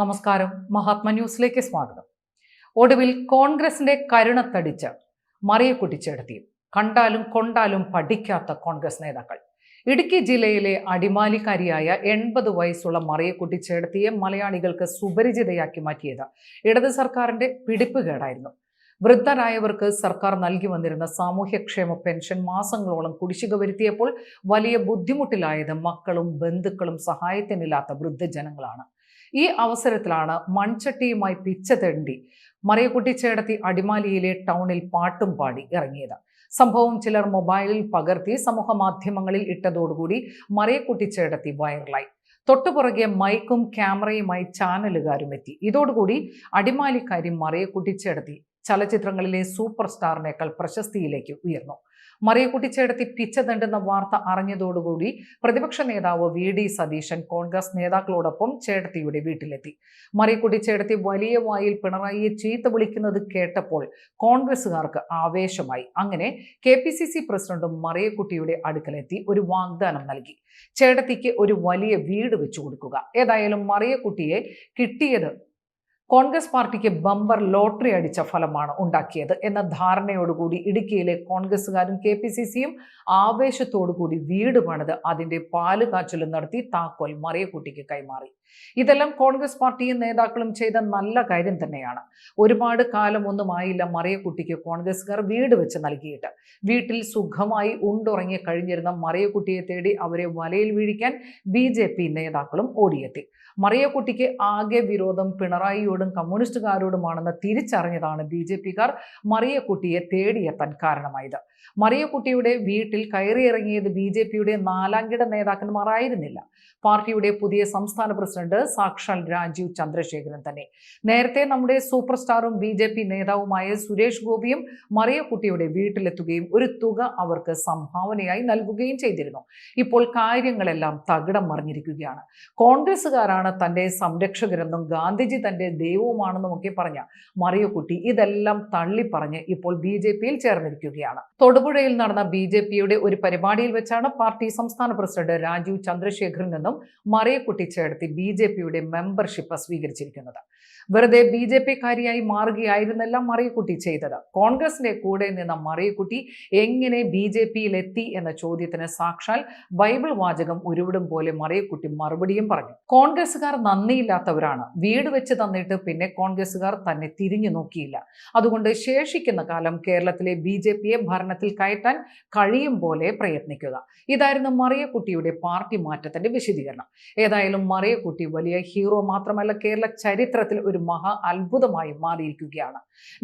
നമസ്കാരം. മഹാത്മ ന്യൂസിലേക്ക് സ്വാഗതം. ഒടുവിൽ കോൺഗ്രസിന്റെ കരുണത്തടിച്ച് മറിയക്കുട്ടിച്ചെടുത്തി കണ്ടാലും കൊണ്ടാലും പഠിക്കാത്ത കോൺഗ്രസ് നേതാക്കൾ. ഇടുക്കി ജില്ലയിലെ അടിമാലിക്കാരിയായ എൺപത് വയസ്സുള്ള മറിയക്കുട്ടി കുട്ടിച്ചേടത്തിയെ മലയാളികൾക്ക് സുപരിചിതയാക്കി മാറ്റിയത് ഇടത് സർക്കാരിന്റെ പിടിപ്പുകേടായിരുന്നു. വൃദ്ധരായവർക്ക് സർക്കാർ നൽകി വന്നിരുന്ന സാമൂഹ്യക്ഷേമ പെൻഷൻ മാസങ്ങളോളം കുടിശ്ശിക വരുത്തിയപ്പോൾ വലിയ ബുദ്ധിമുട്ടിലായത് മക്കളും ബന്ധുക്കളും സഹായത്തിനില്ലാത്ത വൃദ്ധജനങ്ങളാണ്. ഈ അവസരത്തിലാണ് മൺചട്ടിയുമായി പിച്ച തെണ്ടി മറിയക്കുട്ടി ചേടത്തി അടിമാലിയിലെ ടൗണിൽ പാട്ടും പാടി ഇറങ്ങിയത്. സംഭവം ചിലർ മൊബൈലിൽ പകർത്തി സമൂഹ മാധ്യമങ്ങളിൽ ഇട്ടതോടുകൂടി മറിയക്കുട്ടി ചേടത്തി വൈറലായി. തൊട്ടുപുറകെ മൈക്കും ക്യാമറയുമായി ചാനലുകാരും എത്തി. ഇതോടുകൂടി അടിമാലിക്കാരി മറിയക്കുട്ടി ചേടത്തി ചലച്ചിത്രങ്ങളിലെ സൂപ്പർ സ്റ്റാറിനേക്കാൾ പ്രശസ്തിയിലേക്ക് ഉയർന്നു. മറിയക്കുട്ടി ചേടത്തി പിച്ചതണ്ടുന്ന വാർത്ത അറിഞ്ഞതോടുകൂടി പ്രതിപക്ഷ നേതാവ് വി ഡി സതീശൻ കോൺഗ്രസ് നേതാക്കളോടൊപ്പം ചേടത്തിയുടെ വീട്ടിലെത്തി. മറിയക്കുട്ടി ചേടത്തി വലിയ വായിൽ പിണറായിയെ ചീത്ത വിളിക്കുന്നത് കേട്ടപ്പോൾ കോൺഗ്രസുകാർക്ക് ആവേശമായി. അങ്ങനെ കെ പി സി സി പ്രസിഡന്റും മറിയക്കുട്ടിയുടെ അടുക്കലെത്തി ഒരു വാഗ്ദാനം നൽകി. ചേടത്തിക്ക് ഒരു വലിയ വീട് വെച്ചു കൊടുക്കുക. ഏതായാലും മറിയക്കുട്ടിയെ കിട്ടിയത് കോൺഗ്രസ് പാർട്ടിക്ക് ബമ്പർ ലോട്ടറി അടിച്ച ഫലമാണ് ഉണ്ടാക്കിയത്. എന്ന ധാരണയോടുകൂടി ഇടുക്കിയിലെ കോൺഗ്രസുകാരും കെ പി സി സിയും ആവേശത്തോടുകൂടി വീട് പണിത് അതിന്റെ പാൽ കാച്ചലും നടത്തി താക്കോൽ മറിയക്കുട്ടിക്ക് കൈമാറി. ഇതെല്ലാം കോൺഗ്രസ് പാർട്ടിയും നേതാക്കളും ചെയ്ത നല്ല കാര്യം തന്നെയാണ്. ഒരുപാട് കാലം ഒന്നുമായില്ല മറിയക്കുട്ടിക്ക് കോൺഗ്രസ്സുകാർ വീട് വെച്ച് നൽകിയിട്ട്. വീട്ടിൽ സുഖമായി ഉണ്ടുറങ്ങി കഴിഞ്ഞിരുന്ന മറിയക്കുട്ടിയെ തേടി അവരെ വലയിൽ വീഴിക്കാൻ ബി നേതാക്കളും ഓടിയെത്തി. മറിയക്കുട്ടിക്ക് ആകെ വിരോധം പിണറായിയോടും കമ്മ്യൂണിസ്റ്റുകാരോടുമാണെന്ന് തിരിച്ചറിഞ്ഞതാണ് ബി ജെ പിക്കാർ മറിയക്കുട്ടിയെ തേടിയെത്താൻ കാരണമായത്. മറിയക്കുട്ടിയുടെ വീട്ടിൽ കയറിയിറങ്ങിയത് ബി ജെ പിയുടെ നാലാംകിട നേതാക്കന്മാരായിരുന്നില്ല. പാർട്ടിയുടെ പുതിയ സംസ്ഥാന പ്രസിഡന്റ് സാക്ഷാൽ രാജീവ് ചന്ദ്രശേഖരൻ തന്നെ. നേരത്തെ നമ്മുടെ സൂപ്പർ സ്റ്റാറും ബി ജെ പി നേതാവുമായ സുരേഷ് ഗോപിയും മറിയക്കുട്ടിയുടെ വീട്ടിലെത്തുകയും ഒരു തുക അവർക്ക് സംഭാവനയായി നൽകുകയും ചെയ്തിരുന്നു. ഇപ്പോൾ കാര്യങ്ങളെല്ലാം തകിടം മറിഞ്ഞിരിക്കുകയാണ്. കോൺഗ്രസ്സുകാരാണ് തന്റെ സംരക്ഷകരെന്നും ഗാന്ധിജി തന്റെ ദൈവവുമാണെന്നും ഒക്കെ പറഞ്ഞ മറിയക്കുട്ടി ഇതെല്ലാം തള്ളി തള്ളിപ്പറഞ്ഞ് ഇപ്പോൾ ബി ജെ പിയിൽ ചേർന്നിരിക്കുകയാണ്. തൊടുപുഴയിൽ നടന്ന ബി ജെ പിയുടെ ഒരു പരിപാടിയിൽ വെച്ചാണ് പാർട്ടി സംസ്ഥാന പ്രസിഡന്റ് രാജീവ് ചന്ദ്രശേഖറിൽ നിന്നും മറിയക്കുട്ടി ചേർത്തി ബി ജെ പിയുടെ മെമ്പർഷിപ്പ് സ്വീകരിച്ചിരിക്കുന്നത്. വെറുതെ ബി ജെ പി കാരിയായി മാറുകയായിരുന്നല്ല മറിയക്കുട്ടി ചെയ്തത്. കോൺഗ്രസിന്റെ കൂടെ നിന്ന മറിയക്കുട്ടി എങ്ങനെ ബി ജെ പിയിൽ എത്തി എന്ന ചോദ്യത്തിന് സാക്ഷാൽ ബൈബിൾ വാചകം ഉരുവിടും പോലെ മറിയക്കുട്ടി മറുപടിയും പറഞ്ഞു. കോൺഗ്രസ്സുകാർ നന്ദിയില്ലാത്തവരാണ്. വീട് വെച്ച് തന്നിട്ട് പിന്നെ കോൺഗ്രസ്സുകാർ തന്നെ തിരിഞ്ഞു നോക്കിയില്ല. അതുകൊണ്ട് ശേഷിക്കുന്ന കാലം കേരളത്തിലെ ബി ജെ പിയെ ഭരണത്തിൽ കയറ്റാൻ കഴിയും പോലെ പ്രയത്നിക്കുക. ഇതായിരുന്നു മറിയക്കുട്ടിയുടെ പാർട്ടി മാറ്റത്തിന്റെ വിശദീകരണം. ഏതായാലും മറിയക്കുട്ടി വലിയ ഹീറോ മാത്രമല്ല കേരള ചരിത്രത്തിൽ ഒരു മഹാ അത്ഭുതമായി മാറിയിരിക്കുകയാണ്.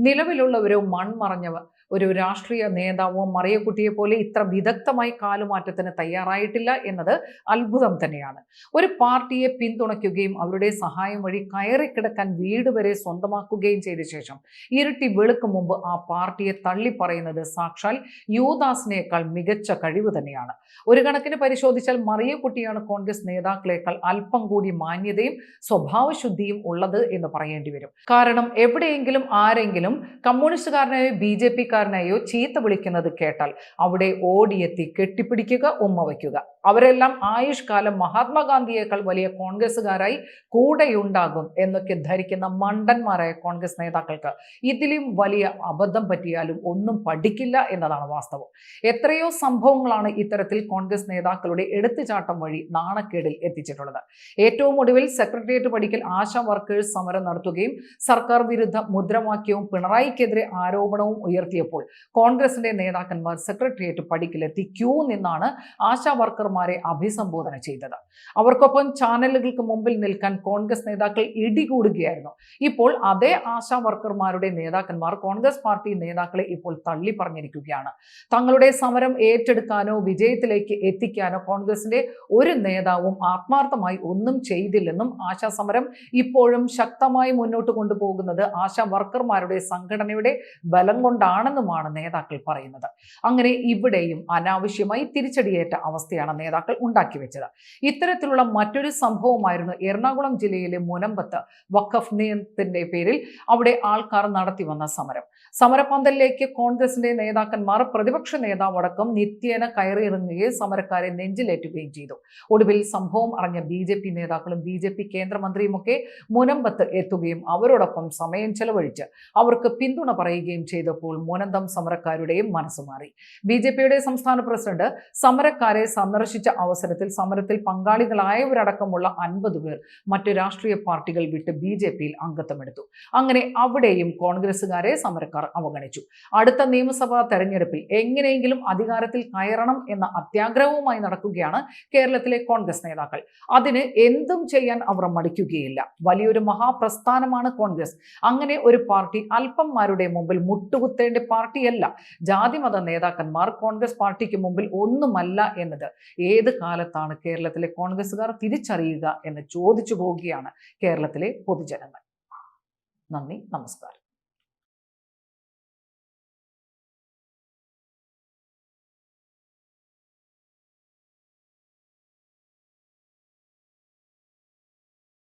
നിലവിലുള്ളവരോ മൺമറഞ്ഞവ ഒരു രാഷ്ട്രീയ നേതാവോ മറിയക്കുട്ടിയെ പോലെ ഇത്ര വിദഗ്ധമായി കാലുമാറ്റത്തിന് തയ്യാറായിട്ടില്ല എന്നത് അത്ഭുതം തന്നെയാണ്. ഒരു പാർട്ടിയെ പിന്തുണയ്ക്കുകയും അവരുടെ സഹായം വഴി കയറി കയറിക്കിടക്കാൻ വീട് വരെ സ്വന്തമാക്കുകയും ചെയ്ത ശേഷം ഇരട്ടി വെളുക്കും മുമ്പ് ആ പാർട്ടിയെ തള്ളിപ്പറയുന്നത് സാക്ഷാൽ യുവദാസിനേക്കാൾ മികച്ച കഴിവ് തന്നെയാണ്. ഒരു കണക്കിന് പരിശോധിച്ചാൽ മറിയക്കുട്ടിയാണ് കോൺഗ്രസ് നേതാക്കളെക്കാൾ അല്പം കൂടി മാന്യതയും സ്വഭാവശുദ്ധിയും ഉള്ളത് എന്ന് പറയേണ്ടി വരും. കാരണം എവിടെയെങ്കിലും ആരെങ്കിലും കമ്മ്യൂണിസ്റ്റുകാരനായോ ബി ജെ പിക്കാരനായോ ചീത്ത വിളിക്കുന്നത് കേട്ടാൽ അവിടെ ഓടിയെത്തി കെട്ടിപ്പിടിക്കുക ഉമ്മ വയ്ക്കുക. അവരെല്ലാം ആയുഷ്കാലം മഹാത്മാഗാന്ധിയേക്കാൾ വലിയ കോൺഗ്രസ്സുകാരായി കൂടെയുണ്ടാകും എന്നൊക്കെ ധരിക്കുന്ന മണ്ടന്മാരായ കോൺഗ്രസ് നേതാക്കൾക്ക് ഇതിലും വലിയ അബദ്ധം പറ്റിയാലും ഒന്നും പഠിക്കില്ല എന്നതാണ് വാസ്തവം. എത്രയോ സംഭവങ്ങളാണ് ഇത്തരത്തിൽ കോൺഗ്രസ് നേതാക്കളുടെ എടുത്തുചാട്ടം വഴി നാണക്കേടിൽ എത്തിച്ചിട്ടുള്ളത്. ഏറ്റവും ഒടുവിൽ സെക്രട്ടേറിയറ്റ് പഠിക്കൽ ആശാ വർക്കേഴ്സ് സമരം നടത്തുകയും സർക്കാർ വിരുദ്ധ മുദ്രാവാക്യവും പിണറായിക്കെതിരെ ആരോപണവും ഉയർത്തിയപ്പോൾ കോൺഗ്രസിന്റെ നേതാക്കന്മാർ സെക്രട്ടേറിയറ്റ് പടിക്കലെത്തി ക്യൂ നിന്നാണ് ആശാ വർക്കർമാരെ അഭിസംബോധന ചെയ്തത്. അവർക്കൊപ്പം ചാനലുകൾക്ക് മുമ്പിൽ നിൽക്കാൻ കോൺഗ്രസ് നേതാക്കൾ ഇടികൂടുകയായിരുന്നു. ഇപ്പോൾ അതേ ആശാ വർക്കർമാരുടെ നേതാക്കന്മാർ കോൺഗ്രസ് പാർട്ടി നേതാക്കളെ ഇപ്പോൾ തള്ളി പറഞ്ഞിരിക്കുകയാണ് തങ്ങളുടെ സമരം ഏറ്റെടുക്കാനോ വിജയത്തിലേക്ക് എത്തിക്കാനോ കോൺഗ്രസിന്റെ ഒരു നേതാവും ആത്മാർത്ഥമായി ഒന്നും ചെയ്തില്ലെന്നും ആശാ സമരം ഇപ്പോഴും ശക്തമായി മുന്നോട്ട് കൊണ്ടുപോകുന്നത് ആശാ വർക്കർമാരുടെ സംഘടനയുടെ ബലം കൊണ്ടാണെന്നുമാണ് നേതാക്കൾ പറയുന്നത്. അങ്ങനെ ഇവിടെയും അനാവശ്യമായി തിരിച്ചടിയേറ്റ അവസ്ഥയാണ് നേതാക്കൾ ഉണ്ടാക്കി വെച്ചത്. ഇത്തരത്തിലുള്ള മറ്റൊരു സംഭവമായിരുന്നു എറണാകുളം ജില്ലയിലെ മുനമ്പത്ത് വഖഫ് നിയമത്തിന്റെ പേരിൽ അവിടെ ആൾക്കാർ നടത്തി വന്ന സമരം. സമരപന്തലിലേക്ക് കോൺഗ്രസിന്റെ നേതാക്കന്മാർ പ്രതിപക്ഷ നേതാവ് അടക്കം നിത്യേന കയറിയിറങ്ങുകയും സമരക്കാരെ നെഞ്ചിലേറ്റുകയും ചെയ്തു. ഒടുവിൽ സംഭവം അറിഞ്ഞ ബി ജെ പി നേതാക്കളും ബി ജെ പി കേന്ദ്രമന്ത്രിയുമൊക്കെ മുനമ്പത്ത് എത്തുകയും അവരോടൊപ്പം സമയം ചെലവഴിച്ച് അവർക്ക് പിന്തുണ പറയുകയും ചെയ്തപ്പോൾ മുനന്തം സമരക്കാരുടെയും മനസ്സ് മാറി. ബി ജെ പിയുടെ സംസ്ഥാന പ്രസിഡന്റ് സമരക്കാരെ സന്ദർശിച്ച അവസരത്തിൽ സമരത്തിൽ പങ്കാളികളായവരടക്കമുള്ള അൻപത് പേർ മറ്റു രാഷ്ട്രീയ പാർട്ടികൾ വിട്ട് ബി ജെ പിയിൽ അംഗത്വമെടുത്തു. അങ്ങനെ അവിടെയും കോൺഗ്രസുകാരെ സമരക്കാർ അവഗണിച്ചു. അടുത്ത നിയമസഭാ തെരഞ്ഞെടുപ്പിൽ എങ്ങനെയെങ്കിലും അധികാരത്തിൽ കയറണം എന്ന അത്യാഗ്രഹവുമായി നടക്കുകയാണ് കേരളത്തിലെ കോൺഗ്രസ് നേതാക്കൾ. അതിന് എന്തും ചെയ്യാൻ അവർ മടിക്കുകയില്ല. വലിയൊരു മഹാപ്രസ്ഥാനമാണ് കോൺഗ്രസ്. അങ്ങനെ ഒരു പാർട്ടി അല്പന്മാരുടെ മുമ്പിൽ മുട്ടുകുത്തേണ്ട പാർട്ടിയല്ല. ജാതിമത നേതാക്കന്മാർ കോൺഗ്രസ് പാർട്ടിക്ക് മുമ്പിൽ ഒന്നുമല്ല എന്നത്. ഏത് കാലത്താണ് കേരളത്തിലെ കോൺഗ്രസുകാർ തിരിച്ചറിയുക എന്ന് ചോദിച്ചു പോവുകയാണ് കേരളത്തിലെ പൊതുജനങ്ങൾ നന്ദി നമസ്കാരം.